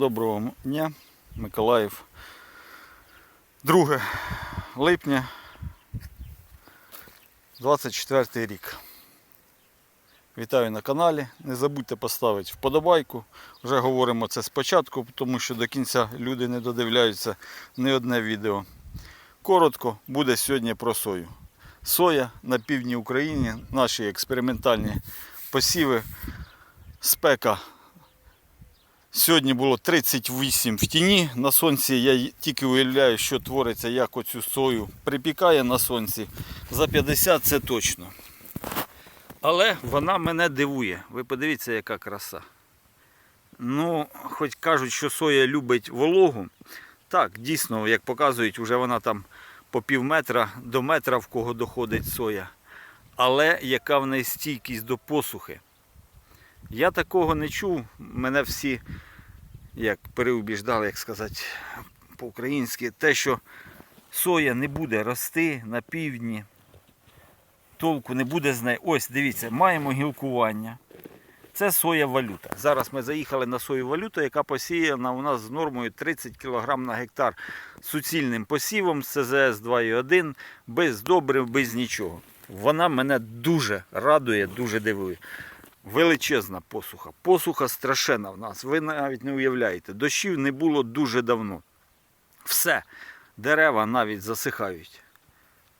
Доброго дня, Миколаїв. 2 липня 24 рік. Вітаю на каналі. Не забудьте поставити вподобайку. Вже говоримо це спочатку, тому що до кінця люди не додивляються не одне відео. Коротко буде сьогодні про сою. Соя на півдні України, наші експериментальні посіви, спека Сьогодні було 38 в тіні. На сонці я тільки уявляю, що твориться, як оцю сою припікає на сонці. За 50 це точно. Але вона мене дивує. Ви подивіться, яка краса. Ну, хоч кажуть, що соя любить вологу. Так, дійсно, як показують, вже вона там по пів метра до метра в кого доходить соя. Але яка в неї стійкість до посухи. Я такого не чув. Мене всі як переубіждали, як сказати по-українськи, те, що соя не буде рости на півдні, толку не буде з неї. Ось, дивіться, маємо гілкування. Це соя валюта. Зараз ми заїхали на сою валюту, яка посіяна у нас з нормою 30 кг на гектар суцільним посівом з ЦЗС 2,1, без добрив, без нічого. Вона мене дуже радує, дуже дивує. Величезна посуха. Посуха страшенна в нас. Ви навіть не уявляєте. Дощів не було дуже давно. Все. Дерева навіть засихають.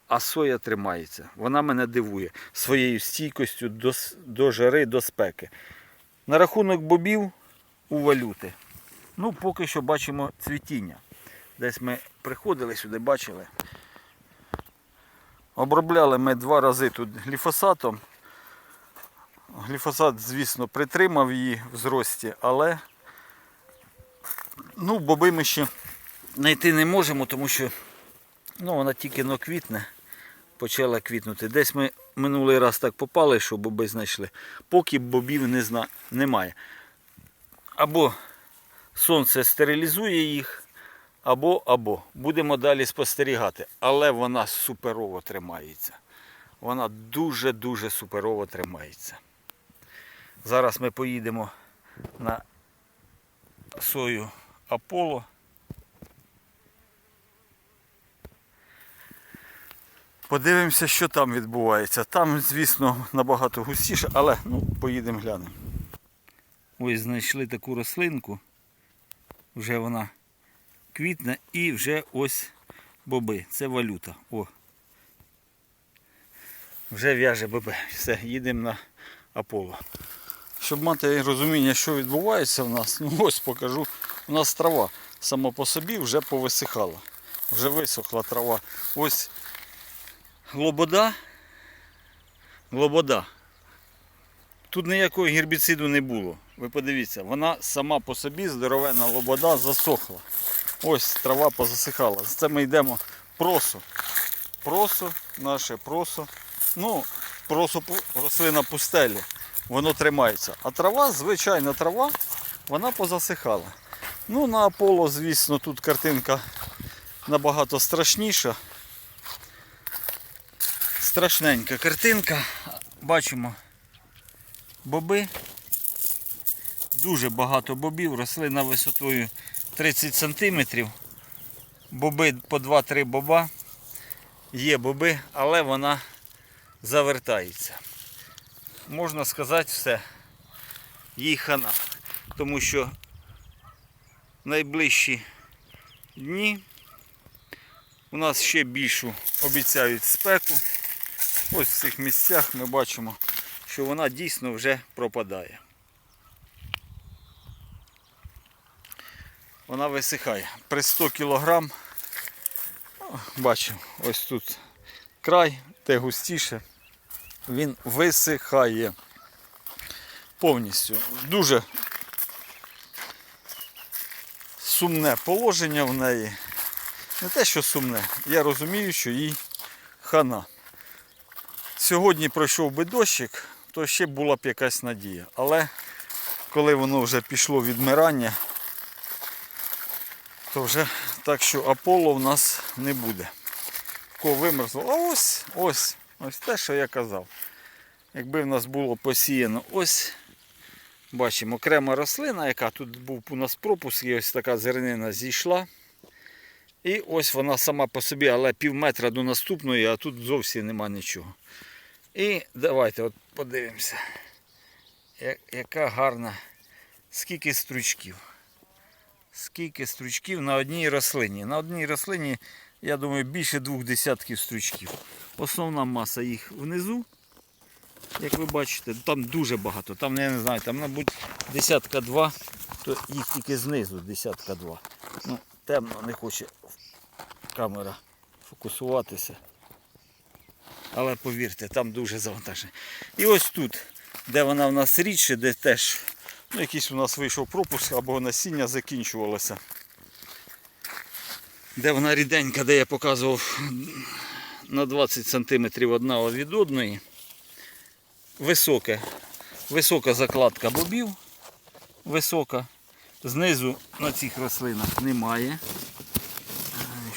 А соя тримається. Вона мене дивує своєю стійкостю до, до жари, до спеки. На рахунок бобів у валюти. Ну, поки що бачимо цвітіння. Десь ми приходили сюди, бачили. Обробляли ми два рази тут гліфосатом. Гліфосат, звісно, притримав її в зрості, але ну, боби ми ще знайти не можемо, тому що ну, вона тільки но квітне, почала квітнути. Десь ми минулий раз так попали, що боби знайшли. Поки бобів не зна... немає. Або сонце стерилізує їх, або або. Будемо далі спостерігати. Але вона суперово тримається. Вона дуже-дуже суперово тримається. Зараз ми поїдемо на сою Аполло. Подивимося, що там відбувається. Там, звісно, набагато густіше, але ну, поїдемо глянемо. Ось знайшли таку рослинку. Вже вона квітне і вже ось боби. Це валюта. О. Вже в'яже боби. Все, їдемо на Аполло. Щоб мати розуміння, що відбувається в нас, ну ось покажу. У нас трава сама по собі вже повисихала. Вже висохла трава. Ось лобода. Лобода. Тут ніякого гербіциду не було. Ви подивіться, вона сама по собі здоровенна лобода засохла. Ось трава позасихала. Це ми йдемо просо. Просо, наше просо. Ну, просо рослина пустелі. Воно тримається. А трава, звичайна трава, вона позасихала. Ну, на Аполло, звісно, тут картинка набагато страшніша. Страшненька картинка. Бачимо боби. Дуже багато бобів. Рослина висотою 30 см. Боби по 2-3 боба. Є боби, але вона завертається. Можна сказати все. Їй хана. Тому що найближчі дні у нас ще більшу обіцяють спеку. Ось в цих місцях ми бачимо, що вона дійсно вже пропадає. Вона висихає. При 100 кг, бачимо, ось тут край, те густіше, він висихає повністю. Дуже сумне положення в неї. Не те, що сумне, я розумію, що їй хана. Сьогодні пройшов би дощик, то ще була б якась надія. Але коли воно вже пішло відмирання, то вже так що Аполло в нас не буде. Ко вимерзло. А ось, ось, ось те, що я казав. Якби в нас було посіяно ось Бачимо окрема рослина, яка тут був у нас пропуск, і ось така зернина зійшла. І ось вона сама по собі, але пів метра до наступної, а тут зовсім нема нічого. І давайте от подивимося, яка гарна, скільки стручків. Скільки стручків на одній рослині. На одній рослині, я думаю, більше двох десятків стручків. Основна маса їх внизу. Як ви бачите, там дуже багато. Там, я не знаю, там, мабуть, десятка два, то їх тільки знизу десятка два. Ну, темно, не хоче камера фокусуватися. Але повірте, там дуже завантажено. І ось тут, де вона в нас рідше, де теж ну, якийсь у нас вийшов пропуск або насіння закінчувалося. Де вона ріденька, де я показував на 20 см одна від одної. Високе, висока закладка бобів. Висока. Знизу на цих рослинах немає.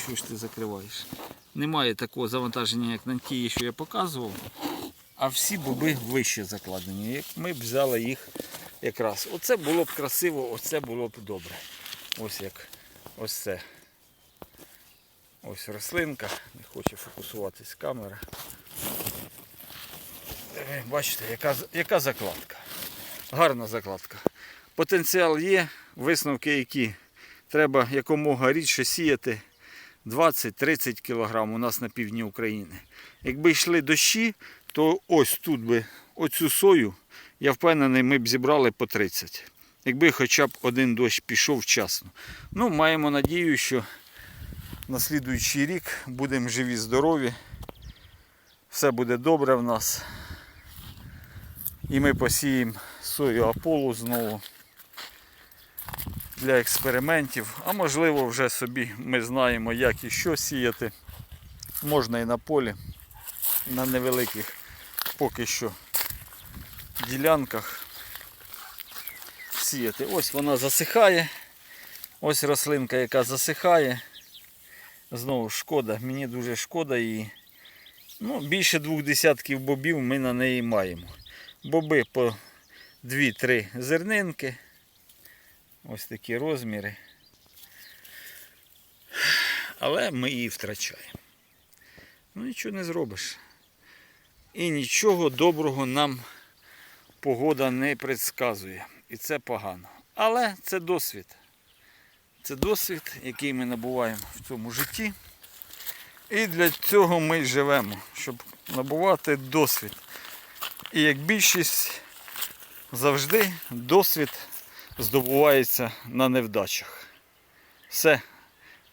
Що ж ти закриваєш? Немає такого завантаження, як на тій, що я показував. А всі боби вище закладені. Ми б взяли їх якраз. Оце було б красиво, оце було б добре. Ось як ось це. Ось рослинка. Не хоче фокусуватись камера. Е, Бачите, яка, яка закладка. Гарна закладка. Потенціал є, висновки які. Треба якомога рідше сіяти 20-30 кг у нас на півдні України. Якби йшли дощі, то ось тут би оцю сою, я впевнений, ми б зібрали по 30. Якби хоча б один дощ пішов вчасно. Ну, маємо надію, що на слідуючий рік будемо живі, здорові. Все буде добре в нас. І ми посіємо сою Аполло знову для експериментів. А можливо вже собі ми знаємо, як і що сіяти. Можна і на полі, на невеликих поки що ділянках сіяти. Ось вона засихає. Ось рослинка, яка засихає. Знову шкода, мені дуже шкода її. Ну, більше двох десятків бобів ми на неї маємо. Боби по 2-3 зернинки. Ось такі розміри. Але ми її втрачаємо. Ну нічого не зробиш. І нічого доброго нам погода не предсказує. І це погано. Але це досвід. Це досвід, який ми набуваємо в цьому житті. І для цього ми й живемо, щоб набувати досвід. І як більшість завжди досвід здобувається на невдачах. Все.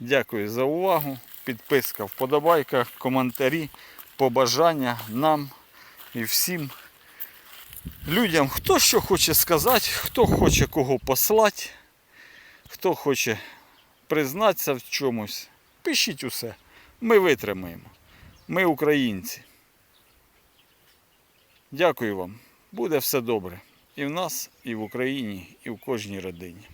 Дякую за увагу. Підписка, вподобайка, коментарі, побажання нам і всім людям, хто що хоче сказати, хто хоче кого послати, хто хоче признатися в чомусь. Пишіть усе. Ми витримаємо. Ми українці. Дякую вам. Буде все добре. І в нас, і в Україні, і в кожній родині.